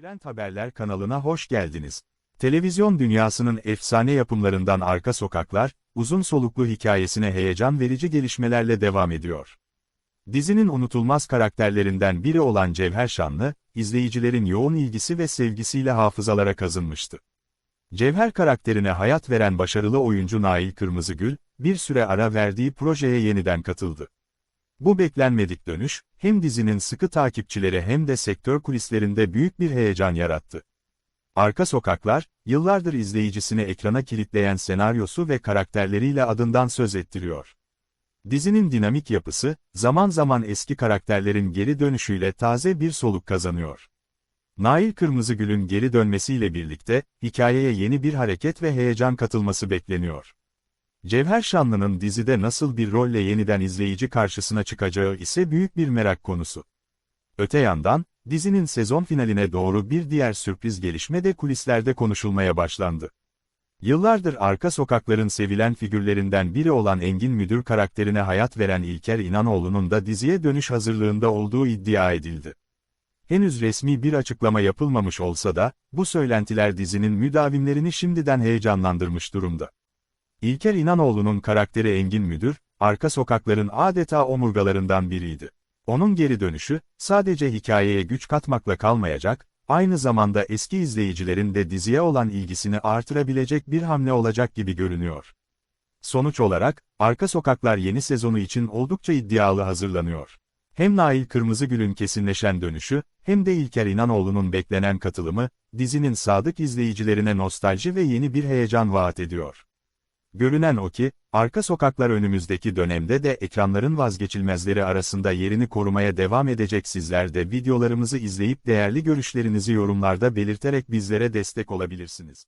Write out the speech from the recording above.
Trend Haberler kanalına hoş geldiniz. Televizyon dünyasının efsane yapımlarından Arka Sokaklar, uzun soluklu hikayesine heyecan verici gelişmelerle devam ediyor. Dizinin unutulmaz karakterlerinden biri olan Cevher Şanlı, izleyicilerin yoğun ilgisi ve sevgisiyle hafızalara kazınmıştı. Cevher karakterine hayat veren başarılı oyuncu Nail Kırmızıgül, bir süre ara verdiği projeye yeniden katıldı. Bu beklenmedik dönüş, hem dizinin sıkı takipçileri hem de sektör kulislerinde büyük bir heyecan yarattı. Arka Sokaklar, yıllardır izleyicisini ekrana kilitleyen senaryosu ve karakterleriyle adından söz ettiriyor. Dizinin dinamik yapısı, zaman zaman eski karakterlerin geri dönüşüyle taze bir soluk kazanıyor. Nail Kırmızıgül'ün geri dönmesiyle birlikte, hikayeye yeni bir hareket ve heyecan katılması bekleniyor. Cevher Şanlı'nın dizide nasıl bir rolle yeniden izleyici karşısına çıkacağı ise büyük bir merak konusu. Öte yandan, dizinin sezon finaline doğru bir diğer sürpriz gelişme de kulislerde konuşulmaya başlandı. Yıllardır arka sokakların sevilen figürlerinden biri olan Engin Müdür karakterine hayat veren İlker İnanoğlu'nun da diziye dönüş hazırlığında olduğu iddia edildi. Henüz resmi bir açıklama yapılmamış olsa da, bu söylentiler dizinin müdavimlerini şimdiden heyecanlandırmış durumda. İlker İnanoğlu'nun karakteri Engin Müdür, arka sokakların adeta omurgalarından biriydi. Onun geri dönüşü, sadece hikayeye güç katmakla kalmayacak, aynı zamanda eski izleyicilerin de diziye olan ilgisini artırabilecek bir hamle olacak gibi görünüyor. Sonuç olarak, Arka Sokaklar yeni sezonu için oldukça iddialı hazırlanıyor. Hem Nail Kırmızıgül'ün kesinleşen dönüşü, hem de İlker İnanoğlu'nun beklenen katılımı, dizinin sadık izleyicilerine nostalji ve yeni bir heyecan vaat ediyor. Görünen o ki, arka sokaklar önümüzdeki dönemde de ekranların vazgeçilmezleri arasında yerini korumaya devam edecek sizler de videolarımızı izleyip değerli görüşlerinizi yorumlarda belirterek bizlere destek olabilirsiniz.